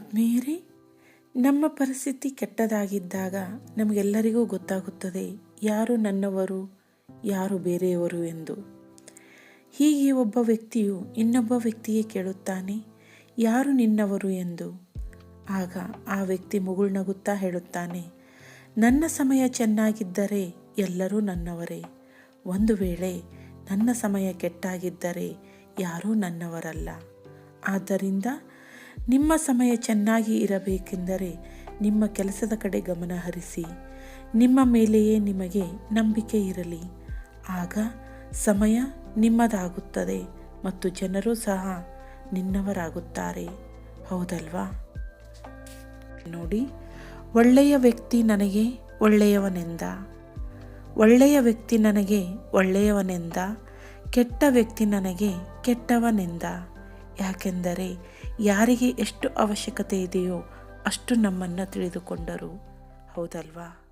ಆತ್ಮೀಯರೇ, ನಮ್ಮ ಪರಿಸ್ಥಿತಿ ಕೆಟ್ಟದಾಗಿದ್ದಾಗ ನಮಗೆಲ್ಲರಿಗೂ ಗೊತ್ತಾಗುತ್ತದೆ ಯಾರು ನನ್ನವರು, ಯಾರು ಬೇರೆಯವರು ಎಂದು. ಹೀಗೆ ಒಬ್ಬ ವ್ಯಕ್ತಿಯು ಇನ್ನೊಬ್ಬ ವ್ಯಕ್ತಿಗೆ ಕೇಳುತ್ತಾನೆ, ಯಾರು ನಿನ್ನವರು ಎಂದು. ಆಗ ಆ ವ್ಯಕ್ತಿ ಮುಗುಳ್ನಗುತ್ತಾ ಹೇಳುತ್ತಾನೆ, ನನ್ನ ಸಮಯ ಚೆನ್ನಾಗಿದ್ದರೆ ಎಲ್ಲರೂ ನನ್ನವರೇ. ಒಂದು ವೇಳೆ ನನ್ನ ಸಮಯ ಕೆಟ್ಟಾಗಿದ್ದರೆ ಯಾರೂ ನನ್ನವರಲ್ಲ. ಆದ್ದರಿಂದ ನಿಮ್ಮ ಸಮಯ ಚೆನ್ನಾಗಿ ಇರಬೇಕೆಂದರೆ ನಿಮ್ಮ ಕೆಲಸದ ಕಡೆ ಗಮನ ಹರಿಸಿ, ನಿಮ್ಮ ಮೇಲೆಯೇ ನಿಮಗೆ ನಂಬಿಕೆ ಇರಲಿ. ಆಗ ಸಮಯ ನಿಮ್ಮದಾಗುತ್ತದೆ ಮತ್ತು ಜನರು ಸಹ ನಿನ್ನವರಾಗುತ್ತಾರೆ. ಹೌದಲ್ವಾ? ನೋಡಿ, ಒಳ್ಳೆಯ ವ್ಯಕ್ತಿ ನನಗೆ ಒಳ್ಳೆಯವನೆಂದ. ಒಳ್ಳೆಯ ವ್ಯಕ್ತಿ ನನಗೆ ಒಳ್ಳೆಯವನೆಂದ. ಕೆಟ್ಟ ವ್ಯಕ್ತಿ ನನಗೆ ಕೆಟ್ಟವನೆಂದ. ಯಾಕೆಂದರೆ ಯಾರಿಗೆ ಎಷ್ಟು ಅವಶ್ಯಕತೆ ಇದೆಯೋ ಅಷ್ಟು ನಮ್ಮನ್ನು ತಿಳಿದುಕೊಂಡರು. ಹೌದಲ್ವಾ?